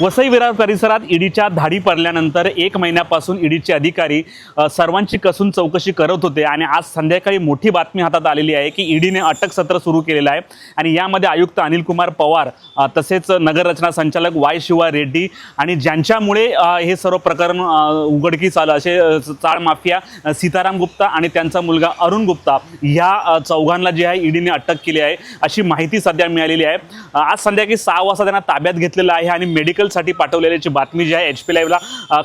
वसई विरार परिसरात ईडीच्या धाडी पडल्यानंतर एक महिन्यापासून ईडीचे अधिकारी सर्वांची कसून चौकशी करत होते आणि आज संध्याकाळी मोठी बातमी हातात आलेली आहे की ईडीने अटक सत्र सुरू केलेलं आहे. आणि यामध्ये आयुक्त अनिल कुमार पवार तसेच नगररचना संचालक वाय शिवा रेड्डी आणि ज्यांच्यामुळे हे सर्व प्रकरण उघडकीस आलं असे चाळ माफिया सीताराम गुप्ता आणि त्यांचा मुलगा अरुण गुप्ता ह्या चौघांना जे आहे ईडीने अटक केली आहे अशी माहिती सध्या मिळालेली आहे. आज संध्याकाळी सहा वाजता त्यांना ताब्यात घेतलेलं आहे आणि मेडिकल मेडिकलसाठी पाठवलेल्याची बातमी जी आहे एच पी लाईव्हला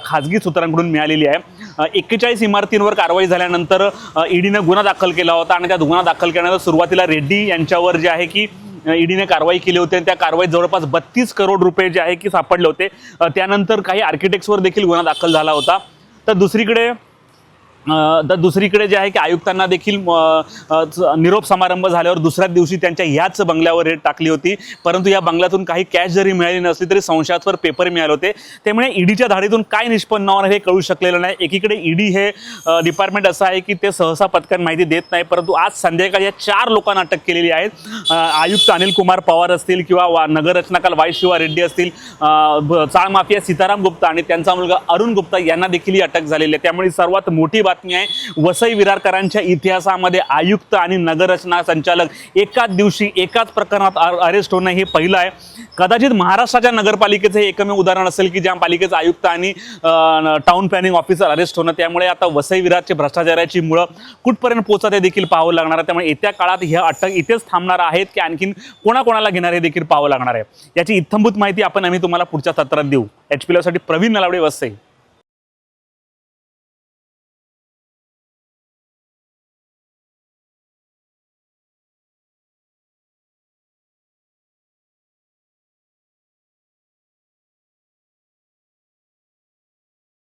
खाजगी सूत्रांकडून मिळालेली आहे. एक्केचाळीस इमारतींवर कारवाई झाल्यानंतर ईडीनं गुन्हा दाखल केला होता आणि त्या गुन्हा दाखल केल्यानंतर सुरुवातीला रेड्डी यांच्यावर जे आहे की ईडीने कारवाई केली होती आणि त्या कारवाईत जवळपास बत्तीस करोड रुपये जे आहे की सापडले होते. त्यानंतर काही आर्किटेक्ट्सवर देखील गुन्हा दाखल झाला होता. तर दुसरीकडे तर दुसरीकडे जे आहे की आयुक्तांना देखील निरोप समारंभ झाल्यावर दुसऱ्याच दिवशी त्यांच्या ह्याच बंगल्यावर रेड टाकली होती. परंतु या बंगल्यातून काही कॅश जरी मिळाली नसली तरी संशयास्वर पेपर मिळाले होते. त्यामुळे ईडीच्या धाडीतून काय निष्पन्न होणार हे कळू शकलेलं नाही. एकीकडे ईडी हे डिपार्टमेंट असं आहे की ते सहसा पथकान माहिती देत नाही. परंतु आज संध्याकाळी या चार लोकांना अटक केलेली आहे आयुक्त अनिल कुमार पवार असतील किंवा वा- नगररचनाकार वाय शिवा रेड्डी असतील चाळ माफिया सीताराम गुप्ता आणि त्यांचा मुलगा अरुण गुप्ता यांना देखील ही अटक झालेली आहे. त्यामुळे सर्वात मोठी बातमी आहे. वसई विरारकरांच्या इतिहासामध्ये आयुक्त आणि नगररचना संचालक एकाच दिवशी एकाच प्रकरणात अरेस्ट होणं हे पहिलं आहे. कदाचित महाराष्ट्राच्या नगरपालिकेचं हे एकमेव उदाहरण असेल की ज्या पालिकेचं आयुक्त आणि टाउन प्लॅनिंग ऑफिसर अरेस्ट होणं. त्यामुळे आता वसई विरारचे भ्रष्टाचाराची मुळं कुठपर्यंत पोहोचत हे देखील पाहावं लागणार आहे. त्यामुळे येत्या काळात ह्या अटक इथेच थांबणार आहेत की आणखीन कोणाकोणाला घेणार हे देखील पाहावं लागणार आहे. याची इत्थंभूत माहिती आपण आम्ही तुम्हाला पुढच्या सत्रात देऊ. एच पी साठी प्रवीण नलावडे वसई.